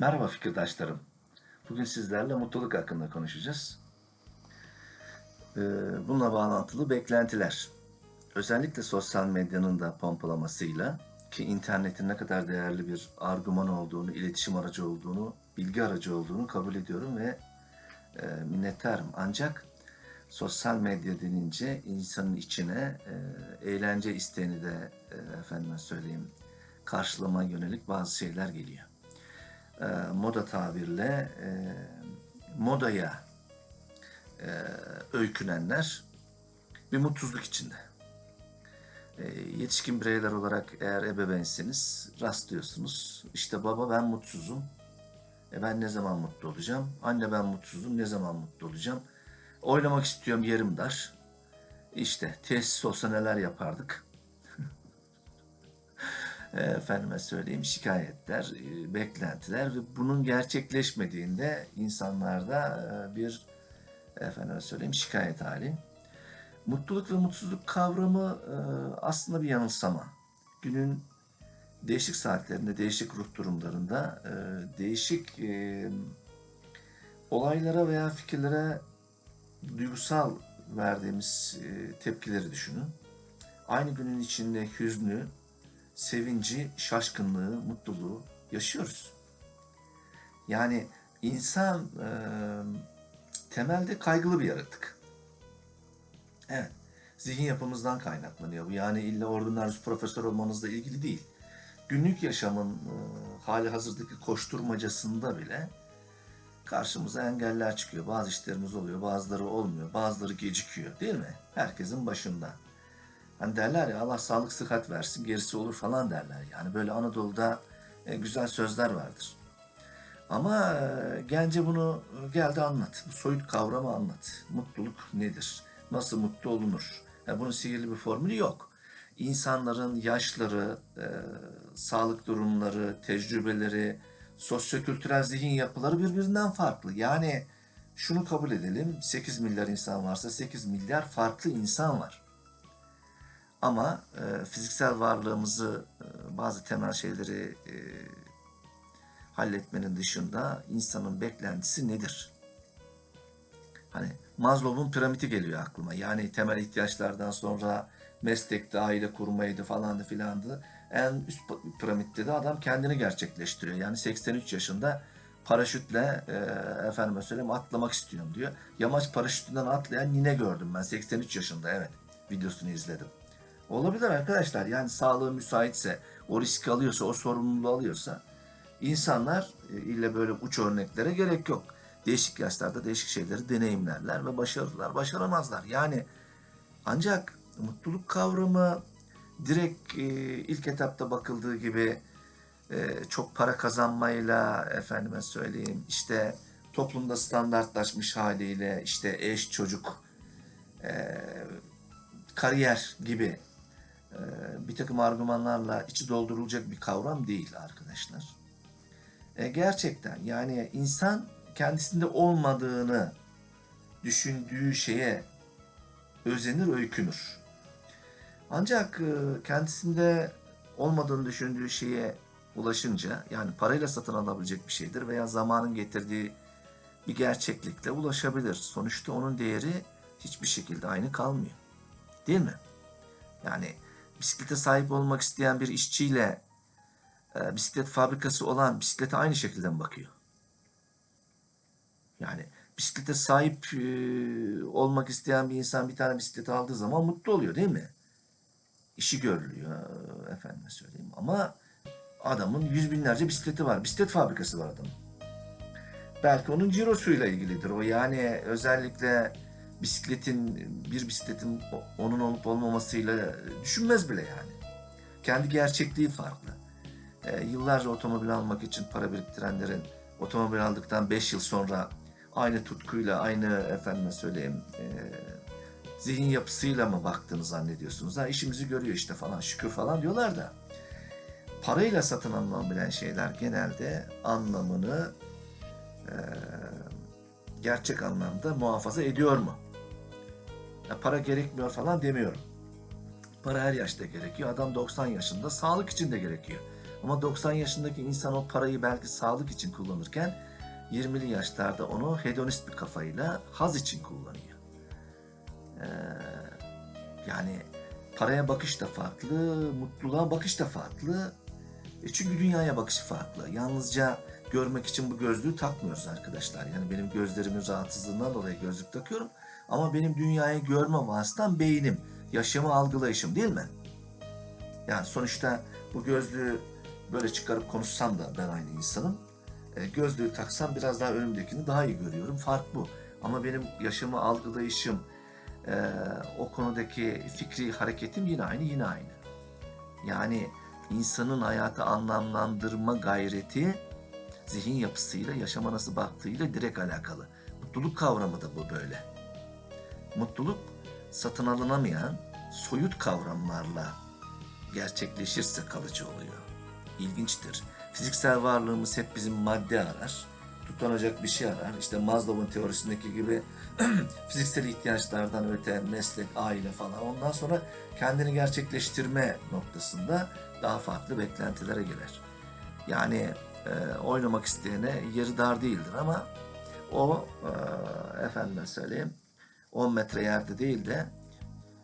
Merhaba fikirdaşlarım. Bugün sizlerle mutluluk hakkında konuşacağız. Ee, Bununla bağlantılı beklentiler. Özellikle sosyal medyanın da pompalamasıyla ki internetin ne kadar değerli bir argüman olduğunu, iletişim aracı olduğunu, bilgi aracı olduğunu kabul ediyorum ve e, minnettarım. Ancak sosyal medya denince insanın içine e, eğlence isteğini de e, efendime söyleyeyim karşılama yönelik bazı şeyler geliyor e, moda tabirle e, modaya e, öykünenler bir mutsuzluk içinde. E, yetişkin bireyler olarak eğer ebeveynseniz rastlıyorsunuz. İşte baba ben mutsuzum. E ben ne zaman mutlu olacağım? Anne ben mutsuzum. Ne zaman mutlu olacağım? Oynamak istiyorum yerim dar. İşte tesis olsa neler yapardık efendime söyleyeyim şikayetler, e, beklentiler ve bunun gerçekleşmediğinde insanlarda e, bir efendime söyleyeyim şikayet hali. Mutluluk ve mutsuzluk kavramı e, aslında bir yanılsama. Günün değişik saatlerinde, değişik ruh durumlarında değişik olaylara veya fikirlere duygusal verdiğimiz tepkileri düşünün. Aynı günün içinde hüznü, sevinci, şaşkınlığı, mutluluğu yaşıyoruz. Yani insan e, temelde kaygılı bir yaratık. Evet, zihin yapımızdan kaynaklanıyor bu. Yani illa ordinarius profesör olmanızla ilgili değil. Günlük yaşamın e, hali hazırdaki koşturmacasında bile karşımıza engeller çıkıyor. Bazı işlerimiz oluyor, bazıları olmuyor, bazıları gecikiyor değil mi? Herkesin başında. Hani derler ya Allah sağlık sıhhat versin gerisi olur falan derler. Yani böyle Anadolu'da e, güzel sözler vardır. Ama e, gence bunu e, geldi anlat. Bu soyut kavramı anlat. Mutluluk nedir? Nasıl mutlu olunur? Ya bunun sihirli bir formülü yok. İnsanların yaşları, e, sağlık durumları, tecrübeleri, sosyokültürel zihin yapıları birbirinden farklı. Yani şunu kabul edelim. 8 milyar insan varsa 8 milyar farklı insan var. Ama e, fiziksel varlığımızı e, bazı temel şeyleri e, halletmenin dışında insanın beklentisi nedir? Hani Maslow'un piramidi geliyor aklıma. Yani temel ihtiyaçlardan sonra meslekte aile kurmaydı falandı filandı. En üst piramitte de adam kendini gerçekleştiriyor. Yani 83 yaşında paraşütle e, efendime söyleyeyim atlamak istiyorum diyor. Yamaç paraşütünden atlayan nine gördüm ben 83 yaşında evet videosunu izledim. Olabilir arkadaşlar. Yani sağlığı müsaitse, o riski alıyorsa, o sorumluluğu alıyorsa insanlar e, ille böyle uç örneklere gerek yok. Değişik yaşlarda değişik şeyleri deneyimlerler ve başarırlar, başaramazlar. Yani ancak mutluluk kavramı direkt e, ilk etapta bakıldığı gibi e, çok para kazanmayla efendime söyleyeyim işte toplumda standartlaşmış haliyle işte eş çocuk e, kariyer gibi bir takım argümanlarla içi doldurulacak bir kavram değil arkadaşlar. E, gerçekten yani insan kendisinde olmadığını düşündüğü şeye özenir, öykünür. Ancak e, kendisinde olmadığını düşündüğü şeye ulaşınca yani parayla satın alabilecek bir şeydir veya zamanın getirdiği bir gerçeklikle ulaşabilir. Sonuçta onun değeri hiçbir şekilde aynı kalmıyor. Değil mi? Yani bisiklete sahip olmak isteyen bir işçiyle e, bisiklet fabrikası olan bisiklete aynı şekilde mi bakıyor? Yani bisiklete sahip e, olmak isteyen bir insan bir tane bisiklet aldığı zaman mutlu oluyor değil mi? İşi görülüyor e, efendime söyleyeyim ama adamın yüz binlerce bisikleti var. Bisiklet fabrikası var adamın. Belki onun cirosuyla ilgilidir o. Yani özellikle bisikletin bir bisikletin onun olup olmamasıyla düşünmez bile yani. Kendi gerçekliği farklı. E, yıllarca otomobil almak için para biriktirenlerin otomobil aldıktan 5 yıl sonra aynı tutkuyla, aynı efendime söyleyeyim e, zihin yapısıyla mı baktığını zannediyorsunuz? Ha işimizi görüyor işte falan şükür falan diyorlar da parayla satın alınabilen şeyler genelde anlamını e, gerçek anlamda muhafaza ediyor mu? Ya para gerekmiyor falan demiyorum. Para her yaşta gerekiyor. Adam 90 yaşında sağlık için de gerekiyor. Ama 90 yaşındaki insan o parayı belki sağlık için kullanırken 20'li yaşlarda onu hedonist bir kafayla haz için kullanıyor. Ee, yani paraya bakış da farklı, mutluluğa bakış da farklı. E çünkü dünyaya bakışı farklı. Yalnızca görmek için bu gözlüğü takmıyoruz arkadaşlar. Yani benim gözlerimin rahatsızlığından dolayı gözlük takıyorum. Ama benim dünyayı görme vasıtam beynim, yaşamı algılayışım değil mi? Yani sonuçta bu gözlüğü böyle çıkarıp konuşsam da ben aynı insanım. E, gözlüğü taksam biraz daha önümdekini daha iyi görüyorum. Fark bu. Ama benim yaşamı algılayışım, e, o konudaki fikri hareketim yine aynı, yine aynı. Yani insanın hayatı anlamlandırma gayreti zihin yapısıyla, yaşama nasıl baktığıyla direkt alakalı. Mutluluk kavramı da bu böyle. Mutluluk satın alınamayan soyut kavramlarla gerçekleşirse kalıcı oluyor. İlginçtir. Fiziksel varlığımız hep bizim madde arar. Tutanacak bir şey arar. İşte Maslow'un teorisindeki gibi fiziksel ihtiyaçlardan öte meslek, aile falan. Ondan sonra kendini gerçekleştirme noktasında daha farklı beklentilere girer. Yani e, oynamak isteyene yeri dar değildir ama o e, efendime söyleyeyim 10 metre yerde değil de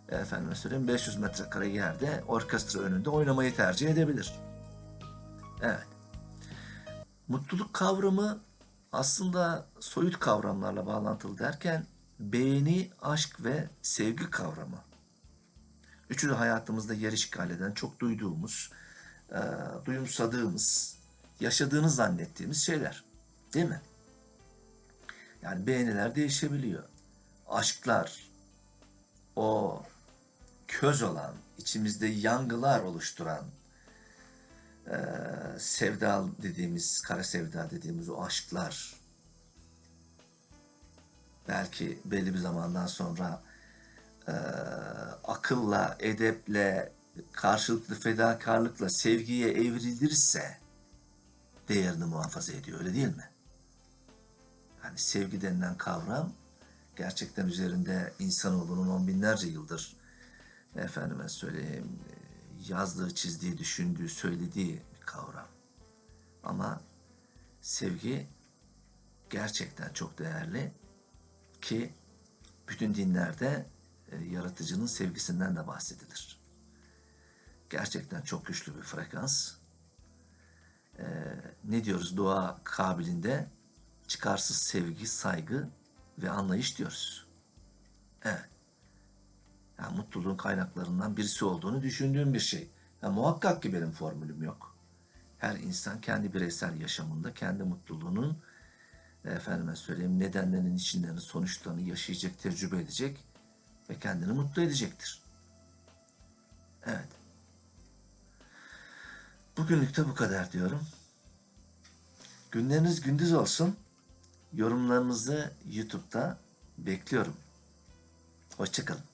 efendime söyleyeyim 500 metrekare yerde orkestra önünde oynamayı tercih edebilir. Evet. Mutluluk kavramı aslında soyut kavramlarla bağlantılı derken beğeni, aşk ve sevgi kavramı. Üçü de hayatımızda yer işgal eden, çok duyduğumuz, e, duyumsadığımız, yaşadığını zannettiğimiz şeyler. Değil mi? Yani beğeniler değişebiliyor. Aşklar, o köz olan, içimizde yangılar oluşturan, e, sevda dediğimiz, kara sevda dediğimiz o aşklar, belki belli bir zamandan sonra e, akılla, edeple, karşılıklı fedakarlıkla sevgiye evrilirse değerini muhafaza ediyor öyle değil mi? Yani sevgi denilen kavram gerçekten üzerinde insanoğlunun on binlerce yıldır efendime söyleyeyim yazdığı, çizdiği, düşündüğü, söylediği bir kavram. Ama sevgi gerçekten çok değerli ki bütün dinlerde e, yaratıcının sevgisinden de bahsedilir. Gerçekten çok güçlü bir frekans. E, ne diyoruz dua kabilinde? Çıkarsız sevgi, saygı ve anlayış diyoruz. Evet. Yani mutluluğun kaynaklarından birisi olduğunu düşündüğüm bir şey. Ya muhakkak ki benim formülüm yok. Her insan kendi bireysel yaşamında kendi mutluluğunun efendime söyleyeyim nedenlerinin içinden sonuçlarını yaşayacak, tecrübe edecek ve kendini mutlu edecektir. Evet. Bugünlük de bu kadar diyorum. Günleriniz gündüz olsun. Yorumlarınızı YouTube'da bekliyorum. Hoşçakalın.